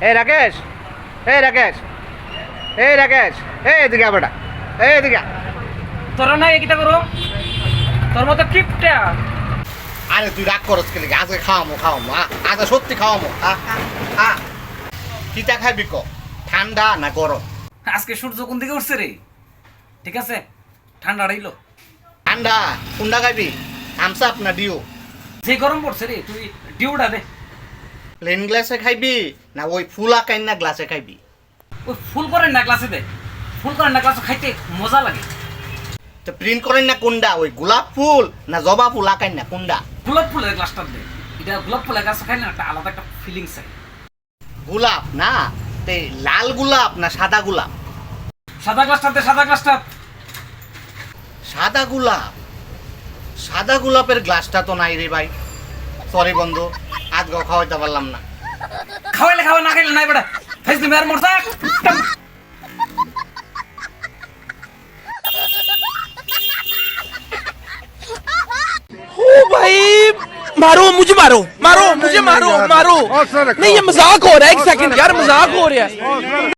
এই রাকেশ এই রাকেশ এই রাকেশ এই এদিকে বেটা এই এদিকে। তোরা নাই কিটা করো। তোর মতো কিপটা। আরে তুই রাগ করস কে লিগে? আজকে খাওয়ামো খাওয়ামো আ, আজকে সত্যি খাওয়ামো আ, আ। কিটা খাইবি ক? ঠান্ডা না গরম? আজকে সূর্য কোন দিকে উঠছে রে? ঠিক আছে? ঠান্ডা আড়াইলো ঠান্ডা। ঠান্ডা খাইবি? থামস আপ না ডিও যে গরম পড়ছে রে তুই ডিউটা দে। প্লেন গ্লাসে খাইবি না ওই ফুলা না গ্লাসে খাইবি? ওই ফুল করেন না গ্লাসে দে। ফুল করেন না গ্লাসে খাইতে মজা লাগে। তো প্রিন্ট করেন না কোনটা ওই গোলাপ ফুল না জবা ফুল আকাইন না কোনটা গোলাপ ফুলের গ্লাসটা দে। এটা গোলাপ ফুলের গ্লাস খাই না একটা আলাদা একটা ফিলিংস আছে গোলাপ না? তে লাল গোলাপ না সাদা গোলাপ? সাদা গ্লাসটা দে সাদা গ্লাসটা সাদা গোলাপ? সাদা গোলাপের গ্লাসটা তো নাই রে ভাই। সরি বন্ধু। আজকেও খাওয়াইতে পারলাম না খাওয়াইলে খাওয়া না খাইলে নাই বেটা ফাইজ দিবে আর মরতা ओ भाई मारो मुझे मारो मारो मुझे मारो मारो नहीं ये मजाक हो रहा है एक सेकंड यार मजाक हो रहा है